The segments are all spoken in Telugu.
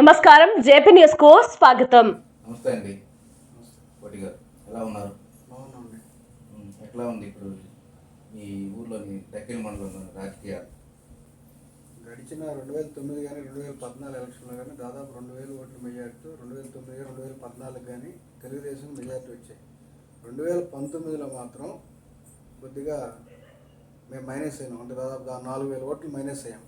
నమస్కారం జేపీ న్యూస్కు స్వాగతం. నమస్తే అండి. కోటి గారు ఎలా ఉన్నారు? బాగున్నాండి ఉమ్, ఎట్లా ఉంది ఇప్పుడు మీ ఊర్లోని దక్కిన మండలంలో రాజకీయాలు? గడిచిన రెండు వేల తొమ్మిది కానీ రెండు వేల పద్నాలుగు ఎలక్షన్లో కానీ దాదాపు రెండు వేల ఓట్ల మెజార్టీతో రెండు వేల తొమ్మిది రెండు వేల పద్నాలుగు కానీ తెలుగుదేశం మెజార్టీ వచ్చాయి. రెండు వేల పంతొమ్మిదిలో మాత్రం కొద్దిగా మేము మైనస్ అయినాం. అంటే దాదాపు నాలుగు వేల ఓట్లు మైనస్ అయ్యాం.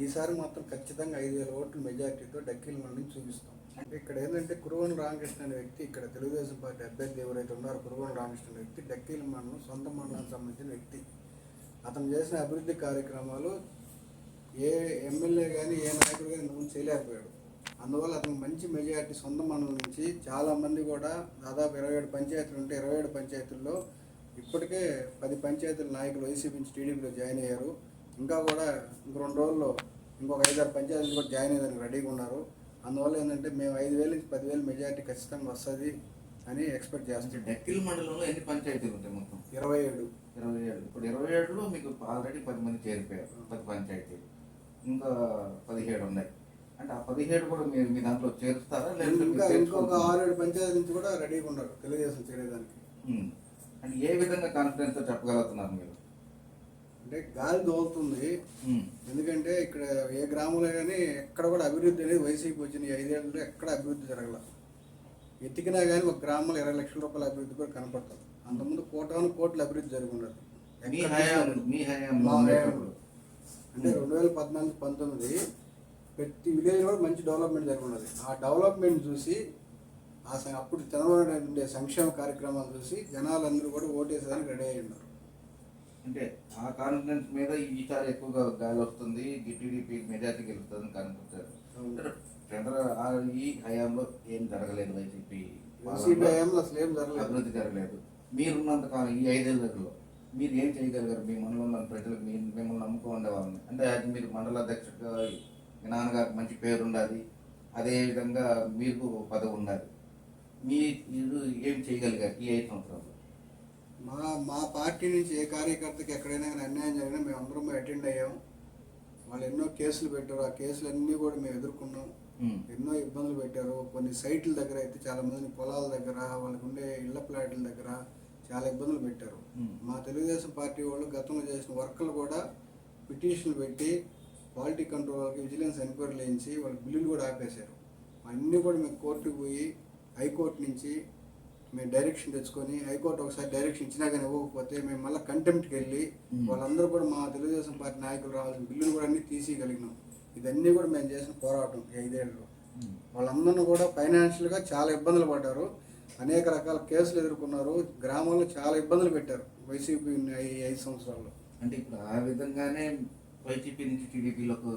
ఈసారి మాత్రం ఖచ్చితంగా ఐదు వేల ఓట్ల మెజార్టీతో డక్కీల మండలిని చూపిస్తాం. ఇక్కడ ఏంటంటే కురువన్ రామకృష్ణ అనే వ్యక్తి ఇక్కడ తెలుగుదేశం పార్టీ అభ్యర్థి ఎవరైతే ఉన్నారో కురువన్ రామకృష్ణ అనే వ్యక్తి డక్కీల మండలం సొంత మండలానికి సంబంధించిన వ్యక్తి. అతను చేసిన అభివృద్ధి కార్యక్రమాలు ఏ ఎమ్మెల్యే కానీ ఏ నాయకుడు కానీ నమోదు చేయలేకపోయాడు. అందువల్ల అతను మంచి మెజారిటీ సొంత మండలం నుంచి చాలా మంది కూడా దాదాపు ఇరవై ఏడు పంచాయతీలు ఉంటే ఇరవై ఏడు పంచాయతీల్లో ఇప్పటికే పది పంచాయతీల నాయకులు వైసీపీ నుంచి టీడీపీలో జాయిన్ అయ్యారు. ఇంకా కూడా ఇంక రెండు రోజుల్లో ఇంకొక ఐదారు పంచాయతీలు కూడా జాయిన్ అయ్యేదానికి రెడీగా ఉన్నారు. అందువల్ల ఏంటంటే మేము ఐదు వేల నుంచి పదివేల మెజారిటీ ఖచ్చితంగా వస్తుంది అని ఎక్స్పెక్ట్ అంటే చేస్తాం డక్కిల మండలంలో ఎన్ని పంచాయతీలు ఉంటాయి మొత్తం? ఇరవై ఏడు. ఇరవై ఏడు. ఇప్పుడు ఇరవై ఏడులో మీకు ఆల్రెడీ పది మంది చేరిపోయారు పది పంచాయతీలు. ఇంకా పదిహేడు ఉన్నాయి. అంటే ఆ పదిహేడు కూడా మీరు మీ దాంట్లో చేరుస్తారా లేదంటే ఇంకా ఇంకొక ఏడు పంచాయతీ నుంచి కూడా రెడీగా ఉన్నారు తెలుగుదేశం చేరేదానికి. అంటే ఏ విధంగా కాన్ఫిడెన్స్తో చెప్పగలుగుతున్నారు మీరు? అంటే గాలి దోలుతుంది. ఎందుకంటే ఇక్కడ ఏ గ్రామంలో కానీ ఎక్కడ కూడా అభివృద్ధి అనేది వైసీపీ వచ్చిన ఈ ఐదేళ్ళలో ఎక్కడ అభివృద్ధి జరగల. ఎత్తికినా కానీ ఒక గ్రామంలో ఇరవై లక్షల రూపాయల అభివృద్ధి కూడా కనపడుతుంది. అంతకుముందు కోటాను కోట్ల అభివృద్ధి జరిగి ఉండదు మీ ఎక్కడ హయాం చూసినా మీ హయాం మా ఉండేటప్పుడు అంటే రెండు వేల పద్నాలుగు పంతొమ్మిది ప్రతి విలేజ్ కూడా మంచి డెవలప్మెంట్ జరిగి ఉన్నది ఆ డెవలప్మెంట్ చూసి ఆ అప్పుడు చంద్రబాబు నాయుడు ఉండే సంక్షేమ కార్యక్రమాలు చూసి జనాలందరూ కూడా ఓటేసేదానికి రెడీ అయ్యి ఉన్నారు అంటే ఆ కాన్ఫిడెన్స్ మీద ఈసారి ఎక్కువగా గాలి వస్తుంది టీడీపీ మెజార్టీ గెలుస్తుందని కనుకుంటారు అవును. చంద్ర ఆ ఈ హయాంలో ఏం జరగలేదు వైసీపీ వైసీపీ హయాంలో అసలు ఏం జరగలేదు. అభివృద్ధి జరగలేదు. మీరున్నంత కాలం ఈ ఐదేళ్ళలో మీరు ఏం చేయగలిగారు? మీ మండలంలో ప్రజలకు మీ మిమ్మల్ని నమ్ముకో వాళ్ళని అంటే అది మీరు మండల అధ్యక్షుడిగా మీ నాన్నగారికి మంచి పేరు ఉండాలి. అదే విధంగా మీకు పదవి ఉండాలి. మీ మీరు ఏం చేయగలిగారు ఈ ఐదు సంవత్సరాలు మా మా పార్టీ నుంచి ఏ కార్యకర్తకి ఎక్కడైనా కానీ అన్యాయం జరిగినా మేము అందరం అటెండ్ అయ్యాం. వాళ్ళు ఎన్నో కేసులు పెట్టారు. ఆ కేసులు అన్నీ కూడా మేము ఎదుర్కొన్నాం. ఎన్నో ఇబ్బందులు పెట్టారు. కొన్ని సైట్ల దగ్గర అయితే చాలా మందిని పొలాల దగ్గర వాళ్ళకు ఉండే ఇళ్ళ ప్లాట్ల దగ్గర చాలా ఇబ్బందులు పెట్టారు. మా తెలుగుదేశం పార్టీ వాళ్ళు గతంలో చేసిన వర్కులు కూడా పిటిషన్లు పెట్టి క్వాలిటీ కంట్రోల్ వాళ్ళకి విజిలెన్స్ ఎంక్వైరీలు వేయించి వాళ్ళ బిల్లులు కూడా ఆపేశారు. అన్నీ కూడా మేము కోర్టుకు పోయి హైకోర్టు నుంచి మేము డైరెక్షన్ తెచ్చుకొని హైకోర్టు ఒకసారి డైరెక్షన్ ఇచ్చినా కానీ ఇవ్వకపోతే మేము మళ్ళీ కంటెంప్ట్కి వెళ్ళి. వాళ్ళందరూ కూడా మా తెలుగుదేశం పార్టీ నాయకులు రావాల్సిన బిల్లులు కూడా అన్నీ తీసేయగలిగినాం. ఇదన్నీ కూడా మేము చేసిన పోరాటం ఐదేళ్ళు. వాళ్ళందరూ కూడా ఫైనాన్షియల్గా చాలా ఇబ్బందులు పడ్డారు. అనేక రకాల కేసులు ఎదుర్కొన్నారు. గ్రామాల్లో చాలా ఇబ్బందులు పెట్టారు వైసీపీ ఐదు సంవత్సరాల్లో. అంటే ఇప్పుడు ఆ విధంగానే వైసీపీ నుంచి టీడీపీలోకి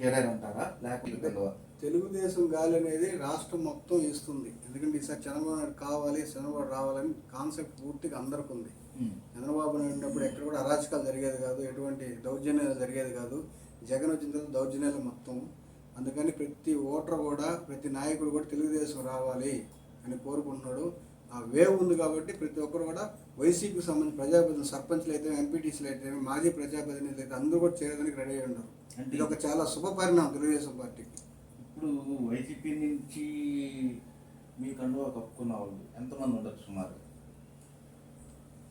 చేరారంటారా? లేకపోతే తెలుగుదేశం గాలి అనేది రాష్ట్రం మొత్తం ఇస్తుంది. ఎందుకంటే ఈసారి చంద్రబాబు నాయుడు కావాలి చంద్రబాబు రావాలని కాన్సెప్ట్ పూర్తిగా అందరికి ఉంది. చంద్రబాబు నాయుడు ఉన్నప్పుడు ఎక్కడ కూడా అరాచకాలు జరిగేది కాదు ఎటువంటి దౌర్జన్యాలు జరిగేది కాదు. జగన్ వచ్చిన తర్వాత దౌర్జన్యాలు మొత్తం. అందుకని ప్రతి ఓటర్ కూడా ప్రతి నాయకుడు కూడా తెలుగుదేశం రావాలి అని కోరుకుంటున్నాడు. ఆ వేవ్ ఉంది కాబట్టి ప్రతి ఒక్కరు కూడా వైసీపీకి సంబంధించిన ప్రజాప్రతినిధులు సర్పంచ్లు అయితే ఎంపీటీసీలు అయితే మాజీ ప్రజాప్రతినిధులు అయితే అందరూ కూడా చేరడానికి రెడీ అయి ఉన్నారు. ఇది ఒక చాలా శుభ పరిణామం తెలుగుదేశం పార్టీకి. ఇప్పుడు వైసీపీ నుంచి మీ కండువా కప్పుకున్న వాళ్ళు ఎంతమంది ఉండొచ్చు సుమారు?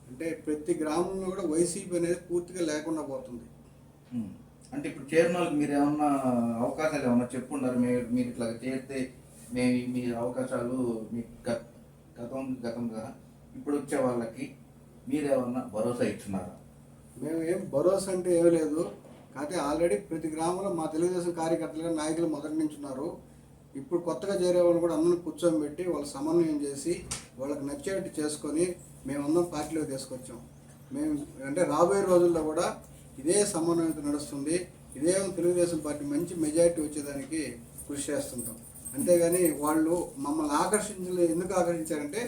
అంటే ప్రతి గ్రామంలో కూడా వైసీపీ అనేది పూర్తిగా లేకుండా పోతుంది. అంటే ఇప్పుడు చేరిన వాళ్ళకి మీరు ఏమన్నా అవకాశాలు ఏమన్నా చెప్పుండారు? మీరు మీరు ఇట్లా చేస్తే మేము మీ అవకాశాలు మీ గత గతం గతంగా ఇప్పుడు వచ్చే వాళ్ళకి మీరేమన్నా భరోసా ఇచ్చున్నారా? మేము ఏం భరోసా అంటే ఏమీ లేదు. కాకపోతే ఆల్రెడీ ప్రతి గ్రామంలో మా తెలుగుదేశం కార్యకర్తలుగా నాయకులు మొదటి నుంచి ఉన్నారు. ఇప్పుడు కొత్తగా చేరే వాళ్ళు కూడా అందరిని కూర్చోబెట్టి వాళ్ళు సమన్వయం చేసి వాళ్ళకి నచ్చేట్టు చేసుకొని మేమందరం పార్టీలోకి తీసుకొచ్చాం. మేము అంటే రాబోయే రోజుల్లో కూడా ఇదే సమన్వయంతో నడుస్తుంది. ఇదే తెలుగుదేశం పార్టీ మంచి మెజారిటీ వచ్చేదానికి కృషి చేస్తుంటాం. అంతేగాని వాళ్ళు మమ్మల్ని ఆకర్షించలే ఎందుకు ఆకర్షించారంటే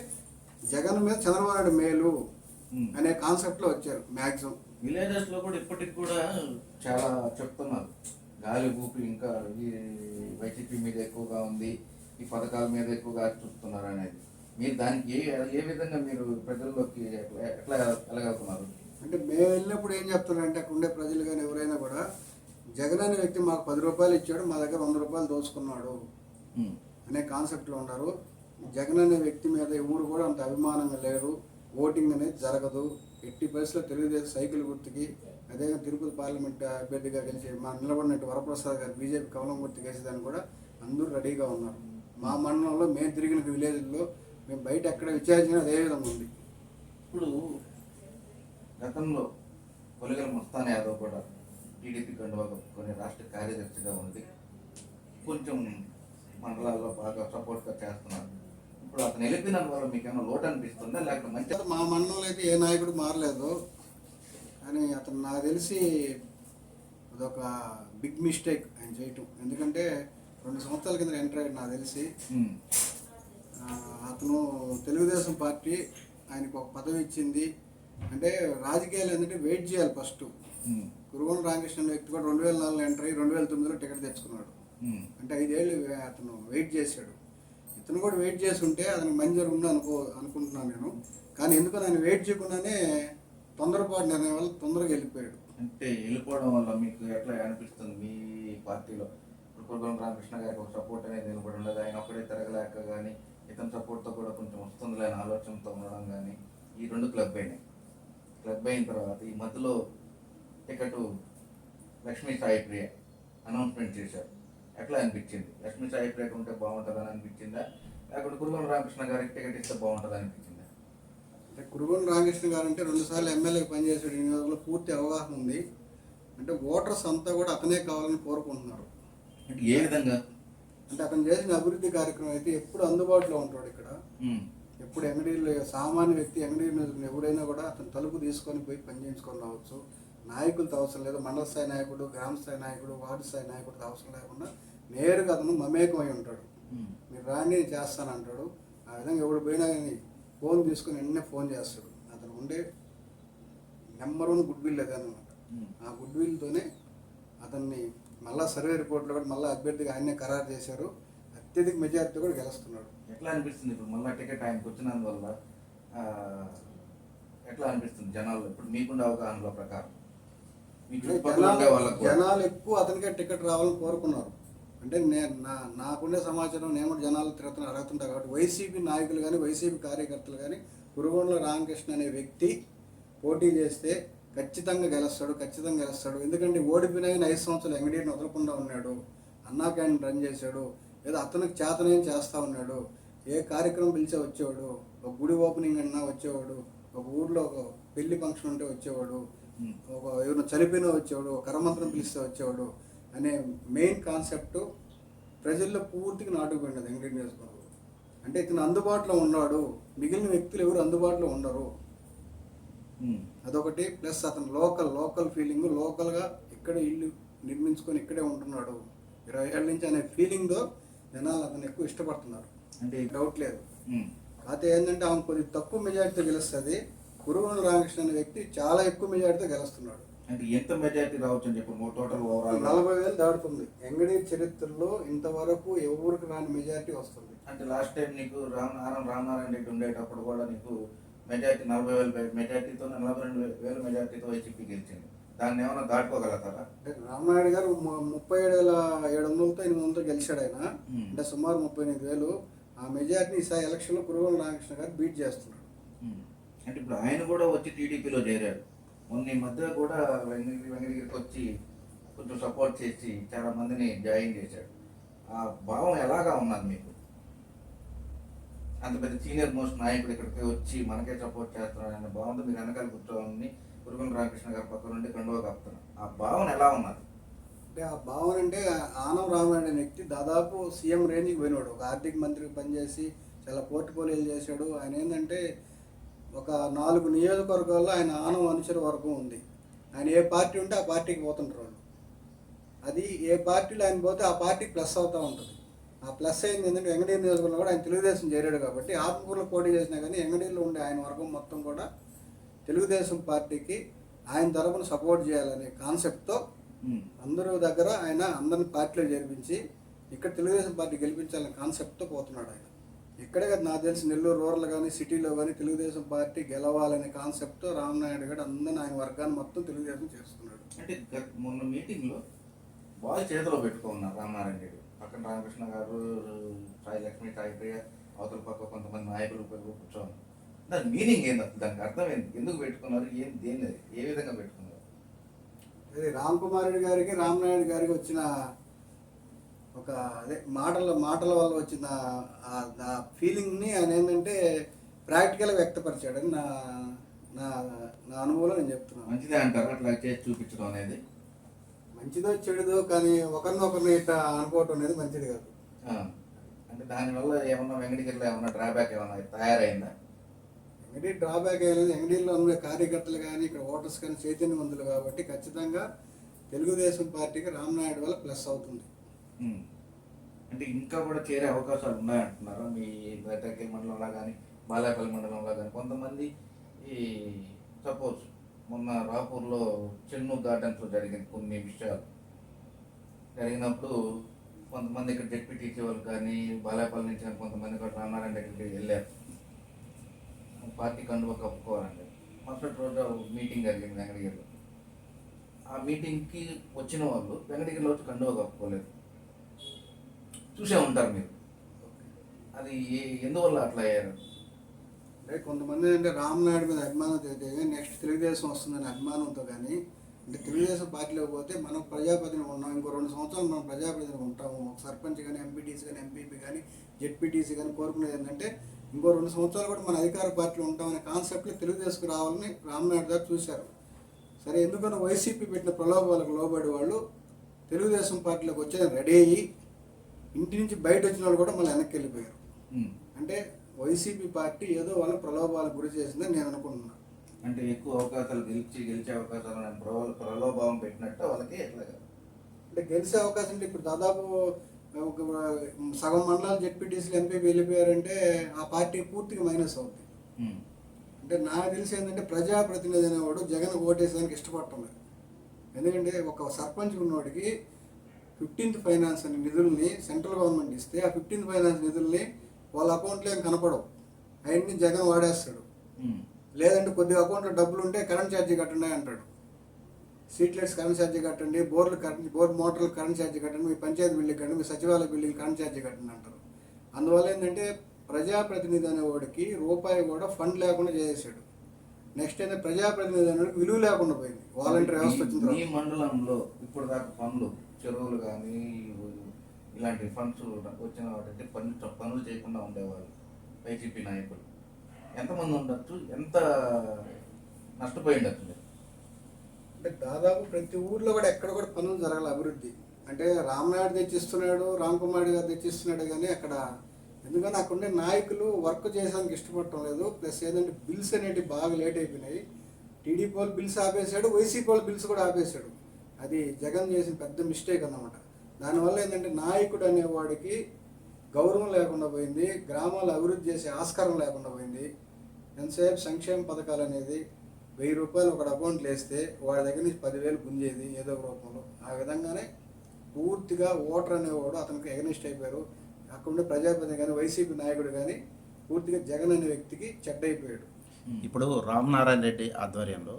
జగన్ మీద చంద్రబాబు నాయుడు మేలు. అనే కాన్సెప్ట్లో వచ్చారు మ్యాక్సిమం విలేజెస్లో కూడా ఇప్పటికి కూడా చాలా చెప్తున్నారు. గాలి ఊపి ఇంకా ఈ వైసీపీ మీద ఎక్కువగా ఉంది ఈ పథకాల మీద ఎక్కువగా చూస్తున్నారు అనేది. మీరు దానికి ఏ ఏ విధంగా మీరు ప్రజల్లోకి ఎట్లా వెళ్ళగలుగుతున్నారు అంటే మేము వెళ్ళినప్పుడు ఏం చెప్తున్నారంటే అక్కడ ఉండే ప్రజలు కానీ ఎవరైనా కూడా జగన్ అనే వ్యక్తి మాకు పది రూపాయలు ఇచ్చాడు మా దగ్గర వంద రూపాయలు దోచుకున్నాడు ఉమ్. అనే కాన్సెప్ట్లో ఉన్నారు. జగన్ అనే వ్యక్తి మీద ఎవరు కూడా అంత అభిమానంగా లేరు. ఓటింగ్ అనేది జరగదు. ఎట్టి పరిస్థితుల్లో తెలుగుదేశం సైకిల్ గుర్తుకి అదేవిధంగా తిరుపతి పార్లమెంట్ అభ్యర్థిగా గెలిచి మా నిలబడినట్టు వరప్రసాద్ గారు బీజేపీ కమలం గుర్తు గెలిచేదానికి కూడా అందరూ రెడీగా ఉన్నారు. మా మండలంలో మేము తిరిగిన విలేజ్లో మేము బయట ఎక్కడ విచారించినా అదే విధంగా ఉంది. ఇప్పుడు గతంలో కొలిగల మస్తాన్ యాదవ్ కూడా టీడీపీ కండువా కొన్ని రాష్ట్ర కార్యదర్శిగా ఉంది కొంచెం మండలాల్లో బాగా సపోర్ట్గా చేస్తున్నారు. ఇప్పుడు అతను వెళ్ళిపోయినందు వల్ల మీకు ఏమైనా లోటు అనిపిస్తుందా? లేకపోతే మంచి మా మండలంలో అయితే ఏ నాయకుడు మారలేదు. కానీ అతను నాకు తెలిసి అదొక బిగ్ మిస్టేక్ ఆయన చేయటం. ఎందుకంటే రెండు సంవత్సరాల కింద ఎంటర్ అయ్యాడు నాకు తెలిసి. అతను తెలుగుదేశం పార్టీ ఆయనకు ఒక పదవి ఇచ్చింది. అంటే రాజకీయాలు ఏంటంటే వెయిట్ చేయాలి ఫస్ట్. గురువన్ రామకృష్ణ వ్యక్తి కూడా రెండు వేల నాలుగులో ఎంటర్ అయ్యి రెండు వేల తొమ్మిదిలో టికెట్ తెచ్చుకున్నాడు. అంటే ఐదేళ్ళు అతను వెయిట్ చేశాడు. అతను కూడా వెయిట్ చేసి ఉంటే అతనికి మంచి జరుగుంది అనుకో అనుకుంటున్నాను నేను. కానీ ఎందుకు నేను వెయిట్ చేయకుండానే తొందరపాటు నిర్ణయం వల్ల తొందరగా వెళ్ళిపోయాడు. అంటే వెళ్ళిపోవడం వల్ల మీకు ఎట్లా అనిపిస్తుంది మీ పార్టీలో? ఇప్పుడు రామకృష్ణ గారికి ఒక సపోర్ట్ అనేది నిలబడి ఉండదు ఆయన ఒక్కడే తిరగలేక కానీ ఇతని సపోర్ట్తో కూడా కొంచెం వస్తుందిలే అనే ఆలోచనతో ఉండడం కానీ ఈ రెండు క్లబ్ అయినాయి. క్లబ్ అయిన తర్వాత ఈ మధ్యలో టికెట్ లక్ష్మీ సాయి ప్రియ అనౌన్స్మెంట్ చేశారు. ఎట్లా అనిపించింది? లక్ష్మీ సాయి ప్రియ ఉంటే బాగుంటుందని అనిపించిందా? లేకపోతే కురుగం రామకృష్ణ గారికి టికెట్ ఇస్తే బాగుంటుంది అనిపించిందా? అంటే కురుగొండ రామకృష్ణ గారు అంటే రెండుసార్లు ఎమ్మెల్యే పనిచేసాడు నియోజకవర్గంలో పూర్తి అవగాహన ఉంది. అంటే ఓటర్స్ అంతా కూడా అతనే కావాలని కోరుకుంటున్నారు. అంటే ఏ విధంగా? అంటే అతను చేసిన అభివృద్ధి కార్యక్రమం అయితే ఎప్పుడు అందుబాటులో ఉంటాడు ఇక్కడ. ఎప్పుడు ఎంగడీలు సామాన్య వ్యక్తి ఎంగడీ ఎవడైనా కూడా అతను తలుపు తీసుకొని పోయి పని చేయించుకొని రావచ్చు. నాయకులతో అవసరం లేదు. మండల స్థాయి నాయకుడు గ్రామ స్థాయి నాయకుడు వార్డు స్థాయి నాయకుడితో అవసరం లేకుండా నేరుగా అతను మమేకమై ఉంటాడు. మీరు రాండి నేను చేస్తాను అంటాడు. ఆ విధంగా ఎవడు పోయినా కానీ ఫోన్ తీసుకుని వెంటనే ఫోన్ చేస్తాడు. అతను ఉండే నెంబర్ వన్ గుడ్ విల్ అదనమాట. ఆ గుడ్ విల్తోనే అతన్ని మళ్ళా సర్వే రిపోర్ట్లో కూడా మళ్ళీ అభ్యర్థిగా ఆయనే ఖరారు చేశారు. అత్యధిక మెజారిటీ కూడా గెలుస్తున్నాడు. ఎట్లా అనిపిస్తుంది ఇప్పుడు మళ్ళీ టికెట్ ఆయనకు వచ్చినందువల్ల? ఎట్లా అనిపిస్తుంది జనాలు ఇప్పుడు మీకుండే అవగాహనలో ప్రకారం. జనాలు ఎక్కువ అతనికే టికెట్ రావాలని కోరుకున్నారు. అంటే నేను నా నాకుండే సమాచారం నేను కూడా జనాలు తిరుగుతున్నా అడుగుతుంటా కాబట్టి వైసీపీ నాయకులు కానీ వైసీపీ కార్యకర్తలు కానీ కురుగొండల రామకృష్ణ అనే వ్యక్తి పోటీ చేస్తే ఖచ్చితంగా గెలుస్తాడు ఖచ్చితంగా గెలుస్తాడు. ఎందుకంటే ఓడిపోయిన ఆయన ఐదు సంవత్సరాలు ఎంగడీని వదలకుండా ఉన్నాడు. అన్నా క్యాంటీన్ రన్ చేశాడు. ఏదో అతనికి చేతనేం చేస్తా ఉన్నాడు. ఏ కార్యక్రమం పిలిచే వచ్చేవాడు? ఒక గుడి ఓపెనింగ్ అన్నా వచ్చేవాడు. ఒక ఊర్లో ఒక పెళ్ళి ఫంక్షన్ ఉంటే వచ్చేవాడు. ఒక ఎవరైనా చనిపోయినా వచ్చేవాడు. ఒక కరమంత్రం పిలిస్తే వచ్చేవాడు. అనే మెయిన్ కాన్సెప్ట్ ప్రజల్లో పూర్తిగా నాటుకుపోయినది వెంకటేశ్వర నియోజకవర్గం అంటే ఇతను అందుబాటులో ఉన్నాడు మిగిలిన వ్యక్తులు ఎవరు అందుబాటులో ఉండరు. ఉమ్. అదొకటి ప్లస్ అతను లోకల్ లోకల్ ఫీలింగ్ లోకల్గా ఇక్కడే ఇల్లు నిర్మించుకొని ఇక్కడే ఉంటున్నాడు. ఇరవై ఏళ్ళ నుంచి అనే ఫీలింగ్తో జనాలు అతను ఎక్కువ ఇష్టపడుతున్నారు. అంటే డౌట్ లేదు. ఉమ్. కాకపోతే ఏంటంటే ఆమె కొద్ది తక్కువ మెజార్టీతో గెలుస్తుంది. కురుగొండ రామకృష్ణ అనే వ్యక్తి చాలా ఎక్కువ మెజార్టీతో గెలుస్తున్నాడు. అంటే ఎంత మెజారిటీ రావచ్చు అని చెప్పి టోటల్ ఓవరాల్ నలభై వేలు దాటుతుంది. ఎంగడి చరిత్రలో ఇంతవరకు ఎవరికి రాని మెజారిటీ వస్తుంది? అంటే లాస్ట్ టైం నీకు రామ్ ఆరం రామనారాయణ రెడ్డి ఉండేటప్పుడు కూడా నీకు మెజారిటీ నలభై వేల మెజారిటీతో నలభై రెండు వేల మెజారిటీతో వైసీపీ గెలిచింది. దాన్ని ఏమైనా దాటుకోగలుగుతారా? అంటే రామనాయుడు గారు ముప్పై ఏడు వేల ఏడు వందలతో ఎనిమిది వందలతో గెలిచాడు ఆయన. అంటే సుమారు ముప్పై ఎనిమిది వేలు. ఆ మెజారిటీ ఈసారి ఎలక్షన్లో కురుగొండ రామకృష్ణ గారు బీట్ చేస్తున్నాడు ఉమ్. అంటే ఇప్పుడు ఆయన కూడా వచ్చి టీడీపీలో చేరాడు. మొన్న ఈ మధ్య కూడా వెంకటగిరి వెంకటగిరికి వచ్చి కొంచెం సపోర్ట్ చేసి చాలా మందిని జాయిన్ చేశాడు. ఆ భావం ఎలాగా ఉన్నది మీకు? అంత పెద్ద సీనియర్ మోస్ట్ నాయకుడు ఇక్కడికి వచ్చి మనకే సపోర్ట్ చేస్తున్నాడు అనే భావంతో మీరు వెనకాల కూర్చోవాలని కురుగం రామకృష్ణ గారి పక్క నుండి కండువా కప్పుతున్నాం. ఆ భావన ఎలా ఉన్నది? అంటే ఆ భావన అంటే ఆనం రామారాయణ అనే వ్యక్తి దాదాపు సీఎం రేంజ్కి పోయినాడు. ఒక ఆర్థిక మంత్రికి పనిచేసి చాలా పోర్ట్ఫోలియోలు చేశాడు. ఆయన ఏంటంటే ఒక నాలుగు నియోజకవర్గాల్లో ఆయన ఆనం అనుచర వర్గం ఉంది. ఆయన ఏ పార్టీ ఉంటే ఆ పార్టీకి పోతుంటారు వాళ్ళు. అది ఏ పార్టీలో ఆయన పోతే ఆ పార్టీకి ప్లస్ అవుతూ ఉంటుంది. ఆ ప్లస్ అయింది ఏంటంటే వెంకటేశ్వర నియోజకవర్గంలో కూడా ఆయన తెలుగుదేశం చేరాడు కాబట్టి ఆత్మకూరులో పోటీ చేసినా కానీ వెంకటగిరిలో ఉండే ఆయన వర్గం మొత్తం కూడా తెలుగుదేశం పార్టీకి ఆయన తరపున సపోర్ట్ చేయాలనే కాన్సెప్ట్తో. అందరూ దగ్గర ఆయన అందరిని పార్టీలో చేర్పించి ఇక్కడ తెలుగుదేశం పార్టీ గెలిపించాలనే కాన్సెప్ట్తో పోతున్నాడు ఆయన. ఇక్కడే కదా నాకు తెలిసి నెల్లూరు రూరల్ కానీ సిటీలో కానీ తెలుగుదేశం పార్టీ గెలవాలనే కాన్సెప్ట్తో రామనాయుడు గారు అందరిని ఆయన వర్గాన్ని మొత్తం తెలుగుదేశం చేస్తున్నాడు. అంటే గత- మొన్న మీటింగ్లో బాగా చేతిలో పెట్టుకున్నారు రామారాయణ రెడ్డి పక్కన రామకృష్ణ గారు సాయి లక్ష్మి సాయి ప్రియ అవతల పక్క కొంతమంది నాయకులు కూర్చోండి దాని మీనింగ్ ఏంది అసలు దానికి అర్థం ఏంది? ఎందుకు పెట్టుకున్నారు? ఏం దేని? ఏ విధంగా పెట్టుకున్నారు? రామ్ కుమార్ రెడ్డి గారికి రామనాయుడు గారికి వచ్చిన ఒక అదే మాటల మాటల వల్ల వచ్చిన ఆ- ఫీలింగ్ని ఆయన ఏంటంటే ప్రాక్టికల్గా వ్యక్తపరిచాడని నా నా నా అనుభవంలో నేను చెప్తున్నాను. మంచిదే అంటారు? అట్లా చేసి చూపించడం అనేది? మంచిదో చెడుదో కానీ ఒకరినొకరిని ఇట్లా అనుకోవటం అనేది మంచిది కాదు. అంటే దానివల్ల ఏమన్నా వెంకటగిరిలో ఏమన్నా డ్రాబ్యాక్ ఏమన్నా తయారైందా? ఎంగడీ డ్రాబ్యాక్ అయ్యేది ఎంగడీలో ఉన్న కార్యకర్తలు కానీ ఇక్కడ ఓటర్స్ కానీ చైతన్యవంతులు కాబట్టి ఖచ్చితంగా తెలుగుదేశం పార్టీకి రామనాయుడు వల్ల ప్లస్ అవుతుంది. అంటే ఇంకా కూడా చేరే అవకాశాలు ఉన్నాయంటున్నారా? మీ వేటగిరి మండలంలో కానీ బాలాపల్లి మండలంలో కానీ కొంతమంది ఈ సపోజ్ మొన్న రాపూర్లో చెన్ను గార్డెన్స్లో జరిగింది కొన్ని విషయాలు. జరిగినప్పుడు కొంతమంది ఇక్కడ జెడ్పీటీసీ వాళ్ళు కానీ బాలాపల్లి నుంచి కొంతమంది కూడా రామారాయణ దగ్గరికి వెళ్ళారు. పార్టీ కండువ కప్పుకోవాలండి మరుసటి రోజు మీటింగ్ జరిగింది వెంకటగిరిలో. ఆ మీటింగ్కి వచ్చిన వాళ్ళు వెంకటగిరిలో వచ్చి కండువ కప్పుకోలేదు. చూసే ఉంటారు మీరు. అది ఎందువల్ల అట్లా అయ్యారు? అంటే కొంతమంది అంటే రామనాయుడు మీద అభిమానం అయితే నెక్స్ట్ తెలుగుదేశం వస్తుందని అభిమానంతో కానీ అంటే తెలుగుదేశం పార్టీలో పోతే మనం ప్రజాప్రతినిధి ఉన్నాం ఇంకో రెండు సంవత్సరాలు మనం ప్రజాప్రతినిధి ఉంటాము. సర్పంచ్ కానీ ఎంపీటీసీ కానీ ఎంపీపీ కానీ జెడ్పీటీసీ కానీ కోరుకునేది ఏంటంటే ఇంకో రెండు సంవత్సరాలు కూడా మన అధికార పార్టీలో ఉంటామనే కాన్సెప్ట్లో తెలుగుదేశం రావాలని రామ్నాయుడు గారు చూశారు. సరే ఎందుకని వైసీపీ పెట్టిన ప్రలోభాలకు లోబడి వాళ్ళు తెలుగుదేశం పార్టీలోకి వచ్చే రెడీ అయ్యి ఇంటి నుంచి బయట వచ్చిన వాళ్ళు కూడా మళ్ళీ వెనక్కి వెళ్ళిపోయారు. అంటే వైసీపీ పార్టీ ఏదో వాళ్ళ ప్రలోభాలకు గురి చేసిందని నేను అనుకుంటున్నాను అంటే ఎక్కువ అవకాశాలు గెలిచి గెలిచే అవకాశాలు ప్రలోభావం పెట్టినట్టు వాళ్ళకి ఎట్లా అంటే గెలిచే అవకాశం ఉంటే ఇప్పుడు దాదాపు ఒక సగం మండలాలు జెడ్పీటీసీలు ఎంపీ వెళ్ళిపోయారంటే ఆ పార్టీ పూర్తిగా మైనస్ అవుతుంది. అంటే నాకు తెలిసి ఏంటంటే ప్రజాప్రతినిధి అనేవాడు జగన్ ఓటేసేదానికి ఇష్టపడటం లేదు. ఎందుకంటే ఒక సర్పంచ్ ఉన్నవాడికి ఫిఫ్టీన్త్ ఫైనాన్స్ అనే నిధుల్ని సెంట్రల్ గవర్నమెంట్ ఇస్తే ఆ ఫిఫ్టీన్త్ ఫైనాన్స్ నిధుల్ని వాళ్ళ అకౌంట్లో ఏం కనపడవు. అవన్నీ జగన్ వాడేస్తాడు. లేదంటే కొద్దిగా అకౌంట్లో డబ్బులు ఉంటే కరెంట్ ఛార్జీ కట్టండి అంటాడు. స్ట్రీట్ లైట్స్ కరెంట్ ఛార్జీ కట్టండి బోర్లు కరెంట్ బోర్ మోటార్లు కరెంట్ ఛార్జీ కట్టండి మీ పంచాయతీ బిల్డింగ్ కట్టండి మీ సచివాలయ బిల్డింగ్ కరెంట్ ఛార్జీ కట్టండి అంటారు. అందువల్ల ఏంటంటే ప్రజాప్రతినిధి అనేవాడికి రూపాయి కూడా ఫండ్ లేకుండా చేసేసాడు. నెక్స్ట్ అయితే ప్రజాప్రతినిధి అనేవాడికి విలువ లేకుండా పోయింది. వాలంటీర్ వ్యవస్థ తర్వాత. మండలంలో ఇప్పుడు దాకా పనులు చెరువులు కానీ ఇలాంటి ఫండ్స్ వచ్చిన వాటి పనులు పనులు చేయకుండా ఉండేవాళ్ళు వైసీపీ నాయకులు. ఎంతమంది ఉండొచ్చు? ఎంత నష్టపోయి ఉండొచ్చు మీరు? అంటే దాదాపు ప్రతి ఊర్లో కూడా ఎక్కడ కూడా పనులు జరగాలి అభివృద్ధి. అంటే రామనాయుడు తెచ్చిస్తున్నాడు రామ్ కుమార్ గారు తెచ్చిస్తున్నాడు కానీ అక్కడ ఎందుకంటే అక్కడ ఉండే నాయకులు వర్క్ చేయడానికి ఇష్టపడటం లేదు. ప్లస్ ఏంటంటే బిల్స్ అనేటివి బాగా లేట్ అయిపోయినాయి. టీడీపీ వాళ్ళు బిల్స్ ఆపేశాడు వైసీపీ వాళ్ళు బిల్స్ కూడా ఆపేశాడు. అది జగన్ చేసిన పెద్ద మిస్టేక్ అన్నమాట. దానివల్ల ఏంటంటే నాయకుడు అనేవాడికి గౌరవం లేకుండా పోయింది గ్రామాలు అభివృద్ధి చేసే ఆస్కారం లేకుండా పోయింది. ఎంతసేపు సంక్షేమ పథకాలు అనేది వెయ్యి రూపాయలు ఒక అకౌంట్లు వేస్తే వాడి దగ్గర నుంచి పదివేలు గుంజేది ఏదో ఒక రూపంలో. ఆ విధంగానే పూర్తిగా ఓటర్ అనేవాడు అతనికి ఎగనిస్ట్ అయిపోయారు అక్కడ ఉండే ప్రజాప్రతినిధి కానీ వైసీపీ నాయకుడు కానీ పూర్తిగా జగన్ అనే వ్యక్తికి చెడ్డ అయిపోయాడు ఇప్పుడు రామనారాయణ రెడ్డి ఆధ్వర్యంలో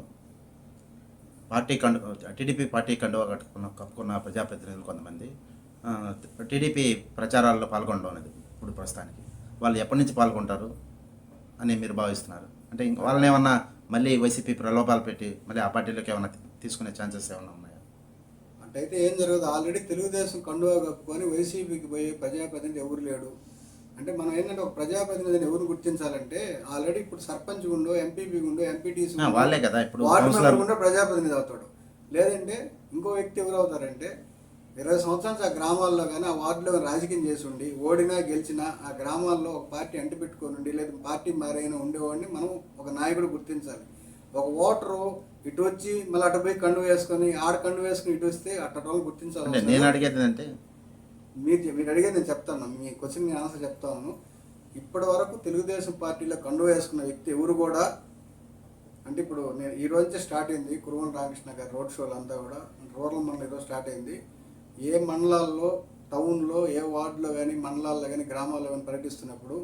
పార్టీ కండు టీడీపీ పార్టీ కండువా కట్టుకున్న కప్పుకున్న ప్రజాప్రతినిధులు కొంతమంది. టీడీపీ ప్రచారాల్లో పాల్గొనడం అనేది ఇప్పుడు ప్రస్తుతానికి. వాళ్ళు ఎప్పటి నుంచి పాల్గొంటారు అని మీరు భావిస్తున్నారు? అంటే ఇంక వాళ్ళని ఏమన్నా మళ్ళీ వైసీపీ ప్రలోభాలు పెట్టి మళ్ళీ ఆ పార్టీలోకి ఏమైనా తీసుకునే ఛాన్సెస్ ఏమైనా ఉన్నాయా? అంటే అయితే ఏం జరగదు. ఆల్రెడీ తెలుగుదేశం కండువా కప్పుకొని వైసీపీకి పోయే ప్రజాప్రతినిధి ఎవరు లేడు? అంటే మనం ఏంటంటే ఒక ప్రజాప్రతినిధిని ఎవరు గుర్తించాలంటే ఆల్రెడీ ఇప్పుడు సర్పంచ్ ఉండు ఎంపీపీ ఉండు ఎంపీటీసీ వాళ్ళే కదా ఇప్పుడు వార్డు మెంబర్ ప్రజాప్రతినిధి అవుతాడు. లేదంటే ఇంకో వ్యక్తి ఎవరు అవుతారంటే ఇరవై సంవత్సరాలు ఆ గ్రామాల్లో కానీ ఆ వార్డులో రాజకీయం చేసి ఉండి ఓడినా గెలిచినా ఆ గ్రామాల్లో ఒక పార్టీ అంటిపెట్టుకొని ఉండి లేదా పార్టీ మారైనా ఉండేవాడిని మనం ఒక నాయకుడు గుర్తించాలి. ఒక ఓటరు ఇటు వచ్చి మళ్ళీ అటు పోయి కండు వేసుకొని ఆడ కండు వేసుకొని ఇటు వస్తే అట్ట వాళ్ళు గుర్తించాలి నేను అడిగేది అంటే మీరు మీరు అడిగేది నేను చెప్తాను మీ క్వశ్చన్ నేను ఆన్సర్ చెప్తాను. ఇప్పటి వరకు తెలుగుదేశం పార్టీలో కండు వేసుకున్న వ్యక్తి ఎవరు కూడా అంటే ఇప్పుడు నేను ఈ రోజే స్టార్ట్ అయింది కురువన్ రామకృష్ణ గారి రోడ్ షోలు అంతా కూడా రూరల్ మండలం ఈరోజు స్టార్ట్ అయింది. ఏ మండలాల్లో టౌన్లో ఏ వార్డులో కానీ మండలాల్లో కానీ గ్రామాల్లో కానీ పర్యటిస్తున్నప్పుడు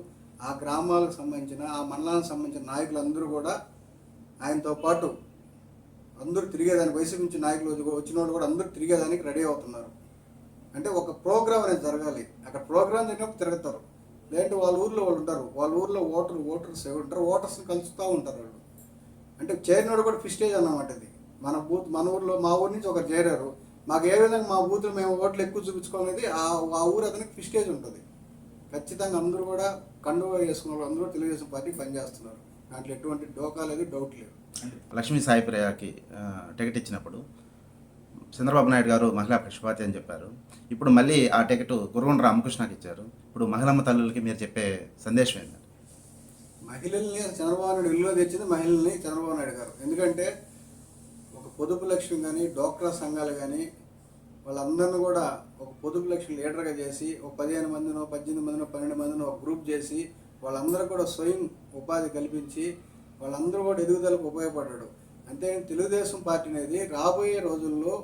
ఆ గ్రామాలకు సంబంధించిన ఆ మండలానికి సంబంధించిన నాయకులందరూ కూడా ఆయనతో పాటు అందరూ తిరిగేదానికి వయసు నుంచి నాయకులు వచ్చిన వాళ్ళు కూడా అందరూ తిరిగేదానికి రెడీ అవుతున్నారు. అంటే ఒక ప్రోగ్రామ్ అనేది జరగాలి. అక్కడ ప్రోగ్రామ్ జరిగినప్పుడు తిరుగుతారు. లేదంటే వాళ్ళ ఊర్లో వాళ్ళు ఉంటారు. వాళ్ళ ఊర్లో ఓటర్ ఓటర్స్ ఉంటారు? ఓటర్స్ని కలుస్తూ ఉంటారు వాళ్ళు. అంటే చేరినోడు కూడా ఫిస్టేజ్ అన్నమాట ఇది. మన బూత్ మన ఊర్లో మా ఊరు నుంచి ఒకరు చేరారు. మాకు ఏ విధంగా మా బూత్లో మేము ఓట్లు ఎక్కువ చూపించుకోనేది ఆ ఆ ఊరు అతనికి ఫిస్టేజ్ ఉంటుంది. ఖచ్చితంగా అందరూ కూడా కండువా వేసుకున్న వాళ్ళు అందరూ తెలుగుదేశం పార్టీ పనిచేస్తున్నారు. దాంట్లో ఎటువంటి డోకా లేదు డౌట్ లేదు. లక్ష్మీ సాయి ప్రియకి టికెట్ ఇచ్చినప్పుడు చంద్రబాబు నాయుడు గారు మహిళా పక్షపాతి అని చెప్పారు. ఇప్పుడు మళ్ళీ ఆ టికెట్ గురుగొండ రామకృష్ణకి ఇచ్చారు. ఇప్పుడు మహిళమ్మ తల్లులకి మీరు చెప్పే సందేశం ఏంటంటే మహిళల్ని చంద్రబాబు నాయుడు ఇల్లు తెచ్చింది మహిళల్ని చంద్రబాబు నాయుడు గారు. ఎందుకంటే ఒక పొదుపు లక్ష్యం కానీ డోక్రా సంఘాలు కానీ వాళ్ళందరిని కూడా ఒక పొదుపు లక్ష్యం లీడర్గా చేసి ఒక పదిహేను మందినో పద్దెనిమిది మందినో పన్నెండు మందినో ఒక గ్రూప్ చేసి వాళ్ళందరూ కూడా స్వయం ఉపాధి కల్పించి వాళ్ళందరూ కూడా ఎదుగుదలకు ఉపయోగపడ్డాడు. అంతే తెలుగుదేశం పార్టీ అనేది రాబోయే రోజుల్లో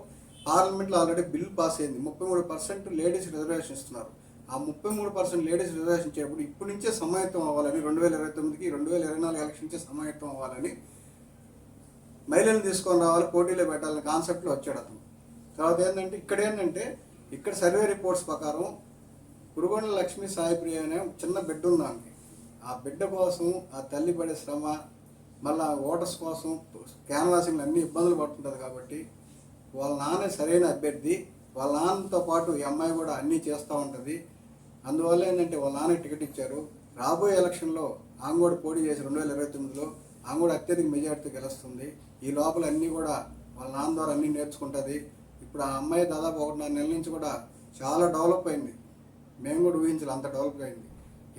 పార్లమెంట్లో ఆల్రెడీ బిల్ పాస్ అయింది. ముప్పై మూడు పర్సెంట్ లేడీస్ రిజర్వేషన్ ఇస్తున్నారు. ఆ ముప్పై మూడు పర్సెంట్ లేడీస్ రిజర్వేషన్ ఇచ్చేటప్పుడు ఇప్పటి నుంచే సమాయత్తం అవ్వాలని రెండు వేల ఇరవై తొమ్మిదికి రెండు వేల ఇరవై నాలుగు ఎలక్షన్ నుంచే సమాయత్తం అవ్వాలని మహిళలను తీసుకొని రావాలి పోటీలో పెట్టాలని కాన్సెప్ట్లో వచ్చాడు అతను. తర్వాత ఏంటంటే ఇక్కడ ఏంటంటే ఇక్కడ సర్వే రిపోర్ట్స్ ప్రకారం కురుగొండ లక్ష్మీ సాయిప్రియ అనే చిన్న బిడ్డ ఉంది ఆ బిడ్డ కోసం ఆ తల్లి పడే శ్రమ మళ్ళీ ఓటర్స్ కోసం క్యాన్వాసింగ్ అన్ని ఇబ్బందులు పడుతుంటుంది కాబట్టి వాళ్ళ నాన్న సరైన అభ్యర్థి వాళ్ళ నాన్నతో పాటు ఈ అమ్మాయి కూడా అన్నీ చేస్తూ ఉంటుంది. అందువల్ల ఏంటంటే వాళ్ళ నాన్నకి టికెట్ ఇచ్చారు. రాబోయే ఎలక్షన్లో ఆమె కూడా పోటీ చేసి రెండు వేల ఇరవై తొమ్మిదిలో ఆమె కూడా అత్యధిక మెజార్టీతో గెలుస్తుంది. ఈ లోపల అన్నీ కూడా వాళ్ళ నాన్న ద్వారా అన్నీ నేర్చుకుంటుంది. ఇప్పుడు ఆ అమ్మాయి దాదాపు ఒకటిన్నర నెల నుంచి కూడా చాలా డెవలప్ అయింది. మేము కూడా ఊహించాలి అంత డెవలప్ అయింది.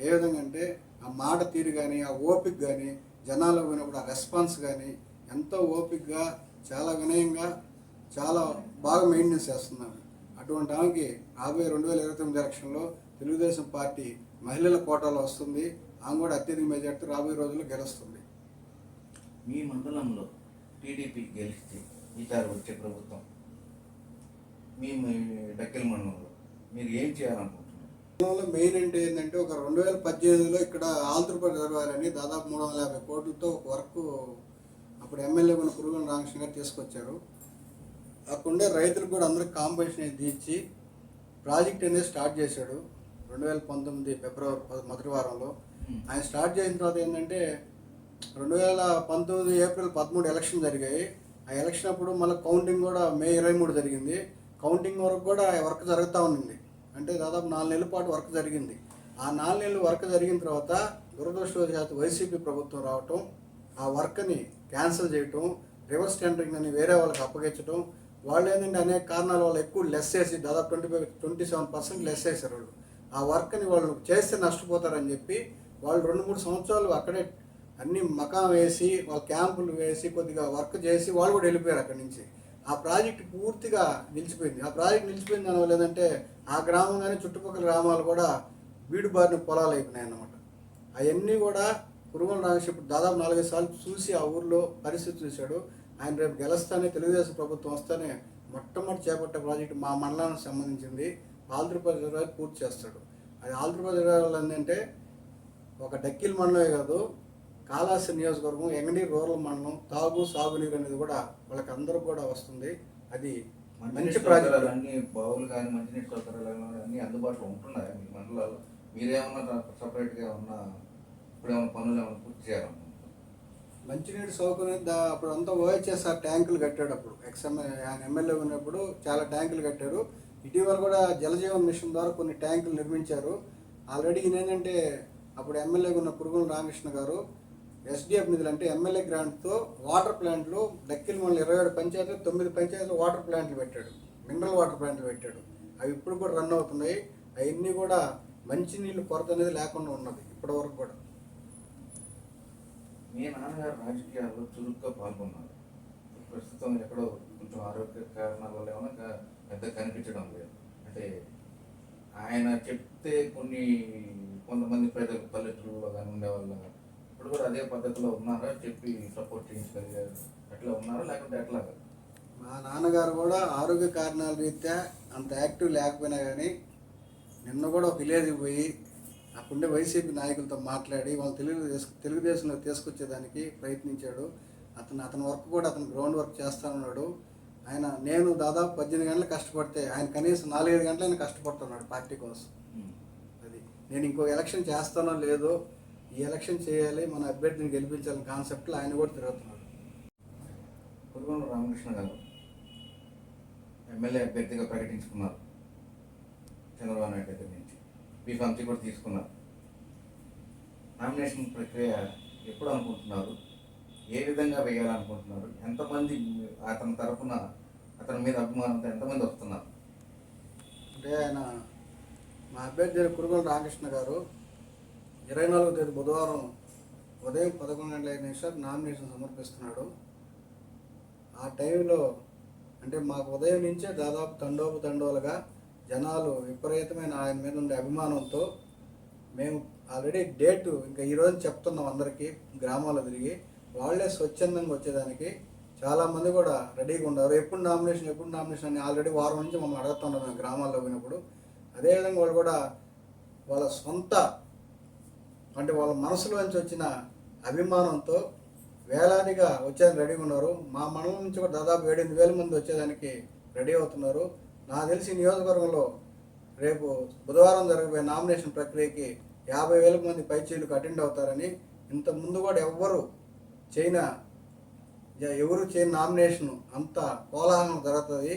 ఏ విధంగా అంటే ఆ మాట తీరు కానీ ఆ ఓపిక కానీ జనాల్లో పోయినప్పుడు ఆ రెస్పాన్స్ కానీ ఎంతో ఓపికగా చాలా వినయంగా చాలా బాగా మెయింటెనెన్స్ చేస్తున్నాను అటువంటి ఆమెకి రాబోయే రెండు వేల ఇరవై తొమ్మిది ఎలక్షన్లో తెలుగుదేశం పార్టీ మహిళల కోటాలో వస్తుంది. ఆమె కూడా అత్యధిక మెజార్టీ రాబోయే రోజుల్లో గెలుస్తుంది. మీ మండలంలో టీడీపీ గెలిచి ఈసారి వచ్చే ప్రభుత్వం మీ డక్కెల మండలంలో మీరు ఏం చేయాలనుకుంటున్నారు? మెయిన్ అంటే ఏంటంటే ఒక రెండు వేల పద్దెనిమిదిలో ఇక్కడ ఆంధ్రప్రదేశ్ అని దాదాపు మూడు వందల యాభై కోట్లతో ఒక వర్క్ అప్పుడు ఎమ్మెల్యే ఉన్న పురుగుల రామకృష్ణ గారు తీసుకొచ్చారు. అక్కడుండే రైతులకు కూడా అందరికి కాంపిటీషన్ అనేది ఇచ్చి ప్రాజెక్ట్ అనేది స్టార్ట్ చేశాడు. రెండు వేల పంతొమ్మిది ఫిబ్రవరి మొదటి వారంలో. ఆయన స్టార్ట్ చేసిన తర్వాత ఏంటంటే రెండు వేల పంతొమ్మిది ఏప్రిల్ పదమూడు ఎలక్షన్ జరిగాయి. ఆ ఎలక్షన్ అప్పుడు మళ్ళీ కౌంటింగ్ కూడా మే ఇరవై మూడు జరిగింది. కౌంటింగ్ వరకు కూడా వర్క్ జరుగుతూ ఉంది అంటే దాదాపు నాలుగు నెలల పాటు వర్క్ జరిగింది. ఆ నాలుగు నెలలు వర్క్ జరిగిన తర్వాత దురదృష్టవశాత్తు వైసీపీ ప్రభుత్వం రావటం ఆ వర్క్ని క్యాన్సిల్ చేయటం రివర్స్ టెండరింగ్ అని వేరే వాళ్ళకి అప్పగించడం వాళ్ళు ఏంటంటే అనేక కారణాల వల్ల ఎక్కువ లెస్ చేసి దాదాపు twenty five twenty seven percent less చేశారు వాళ్ళు. ఆ వర్క్ని వాళ్ళు చేస్తే నష్టపోతారని చెప్పి వాళ్ళు రెండు మూడు సంవత్సరాలు అక్కడే అన్ని మకాం వేసి వాళ్ళ క్యాంపులు వేసి కొద్దిగా వర్క్ చేసి వాళ్ళు కూడా వెళ్ళిపోయారు అక్కడి నుంచి. ఆ ప్రాజెక్ట్ పూర్తిగా నిలిచిపోయింది. ఆ ప్రాజెక్ట్ నిలిచిపోయింది దానివల్ల ఏంటంటే ఆ గ్రామం కానీ చుట్టుపక్కల గ్రామాలు కూడా వీడుబారిన పొలాలు అయిపోయినాయి అన్నమాట. అవన్నీ కూడా కురుమల రామేష్ ఇప్పుడు దాదాపు నాలుగైదు సార్లు చూసి ఆ ఊర్లో పరిస్థితి చూశాడు. ఆయన రేపు గెలుస్తానే తెలుగుదేశం ప్రభుత్వం వస్తానే మొట్టమొదటి చేపట్టే ప్రాజెక్టు మా మండలానికి సంబంధించింది. ఆంధ్రప్రదేశ్ రిజర్వాయర్ పూర్తి చేస్తాడు. అది ఆంధ్రప్రదేశ్ రిజర్వాయర్ ఏంటంటే ఒక డక్కిల్ మండలమే కాదు కాళాస్తి నియోజకవర్గం ఎంగడి రూరల్ మండలం తాగు సాగునీరు అనేది కూడా వాళ్ళకి అందరూ కూడా వస్తుంది. అది మంచి ప్రాజెక్ట్. అన్ని బావులు కానీ మంచినీటి సౌకర్యాలు అన్ని అందుబాటులో ఉంటున్నాయి మీ మండలాల్లో? మీరేమన్నా సపరేట్గా ఏమన్నా ఇప్పుడు ఏమైనా పనులు ఏమైనా పూర్తి చేయాలనుకుంటున్నారు? మంచినీటి సౌకర్యం దా అప్పుడు అంతా ఓహెచ్ఎస్ఆర్ ట్యాంకులు కట్టాడు అప్పుడు. ఎక్స్ఎంఏ ఆయన ఎమ్మెల్యే ఉన్నప్పుడు చాలా ట్యాంకులు కట్టారు. ఇటీవల కూడా జలజీవన్ మిషన్ ద్వారా కొన్ని ట్యాంకులు నిర్మించారు. ఆల్రెడీ ఈయన ఏంటంటే అప్పుడు ఎమ్మెల్యే ఉన్న పురుగుల రామకృష్ణ గారు ఎస్డిఎఫ్ నిధులు అంటే ఎమ్మెల్యే గ్రాంట్తో వాటర్ ప్లాంట్లు దక్కిల మండలి ఇరవై ఏడు పంచాయతీలు తొమ్మిది పంచాయతీలు వాటర్ ప్లాంట్లు పెట్టాడు. మినరల్ వాటర్ ప్లాంట్లు పెట్టాడు. అవి ఇప్పుడు కూడా రన్ అవుతున్నాయి. అవన్నీ కూడా మంచినీళ్ళు కొరత అనేది లేకుండా ఉన్నది ఇప్పటివరకు కూడా. మీ నాన్నగారు రాజకీయాల్లో చురుగ్గా పాల్గొన్నారు. ప్రస్తుతం ఎక్కడో కొంచెం ఆరోగ్య కారణాల వల్ల ఏమైనా పెద్ద కనిపించడం లేదు. అంటే ఆయన చెప్తే కొన్ని కొంతమంది ప్రజలు పల్లెటూరులో కానీ ఉండేవాళ్ళు ఇప్పుడు కూడా అదే పద్ధతిలో ఉన్నారా? చెప్పి సపోర్ట్ చేయించగలిగారు. అట్లా ఉన్నారా? లేకుంటే ఎట్లా మా నాన్నగారు కూడా ఆరోగ్య కారణాల రీత్యా అంత యాక్టివ్ లేకపోయినా కానీ నిన్న కూడా ఒక విలేజ్కి పోయి అప్పుడే వైసీపీ నాయకులతో మాట్లాడి వాళ్ళు తెలుగు తెలుగుదేశంలో తీసుకొచ్చేదానికి ప్రయత్నించాడు. అతను అతని వర్క్ కూడా అతను గ్రౌండ్ వర్క్ చేస్తా ఉన్నాడు. ఆయన నేను దాదాపు పద్దెనిమిది గంటలు కష్టపడితే ఆయన కనీసం నాలుగైదు గంటలైనా కష్టపడుతున్నాడు పార్టీ కోసం. అది. నేను ఇంకో ఎలక్షన్ చేస్తానో లేదో ఈ ఎలక్షన్ చేయాలి మన అభ్యర్థిని గెలిపించాలని కాన్సెప్ట్లో ఆయన కూడా తిరుగుతున్నాడు. పురుగొండ రామకృష్ణ గారు ఎమ్మెల్యే అభ్యర్థిగా ప్రకటించుకున్నారు. చంద్రబాబు నాయుడు బీఫామ్సీ కూడా తీసుకున్నారు నామినేషన్ ప్రక్రియ ఎప్పుడు అనుకుంటున్నారు? ఏ విధంగా వేయాలనుకుంటున్నారు? ఎంతమంది అతని తరఫున అతని మీద అభిమానంతో ఎంతమంది వస్తున్నారు? అంటే ఆయన మా అభ్యర్థి అయిన కురుగోల రామకృష్ణ గారు ఇరవై నాలుగో తేదీ బుధవారం ఉదయం పదకొండు గంటల ఐదు నిమిషాలు నామినేషన్ సమర్పిస్తున్నాడు. ఆ టైంలో అంటే మాకు ఉదయం నుంచే దాదాపు తండోపు తండోలుగా జనాలు విపరీతమైన ఆయన మీద ఉండే అభిమానంతో మేము ఆల్రెడీ డేటు ఇంకా ఈరోజు చెప్తున్నాం అందరికీ గ్రామాల్లో తిరిగి. వాళ్ళే స్వచ్ఛందంగా వచ్చేదానికి చాలామంది కూడా రెడీగా ఉన్నారు. ఎప్పుడు నామినేషన్ ఎప్పుడు నామినేషన్ అని ఆల్రెడీ వారం నుంచి మమ్మల్ని అడుగుతున్నారు మేము గ్రామాల్లో పోయినప్పుడు. అదేవిధంగా వాళ్ళు కూడా వాళ్ళ సొంత అంటే వాళ్ళ మనసులోంచి వచ్చిన అభిమానంతో వేలాదిగా వచ్చేదానికి రెడీగా ఉన్నారు. మా మండలం నుంచి కూడా దాదాపు ఏడెనిమిది వేల మంది వచ్చేదానికి రెడీ అవుతున్నారు. నాకు తెలిసి నియోజకవర్గంలో రేపు బుధవారం జరగబోయే నామినేషన్ ప్రక్రియకి యాభై వేల మంది పైచీలకు అటెండ్ అవుతారని ఇంత ముందు కూడా ఎవ్వరు చైనా ఎవరు చేయని నామినేషన్ అంత కోలాహలం జరుగుతుంది.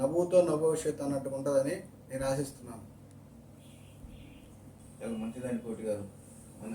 నవ్వుతో నభవిష్యత్ అన్నట్టు ఉంటుందని నేను ఆశిస్తున్నాను. చాలా మంచిదని కోటి గారు. మన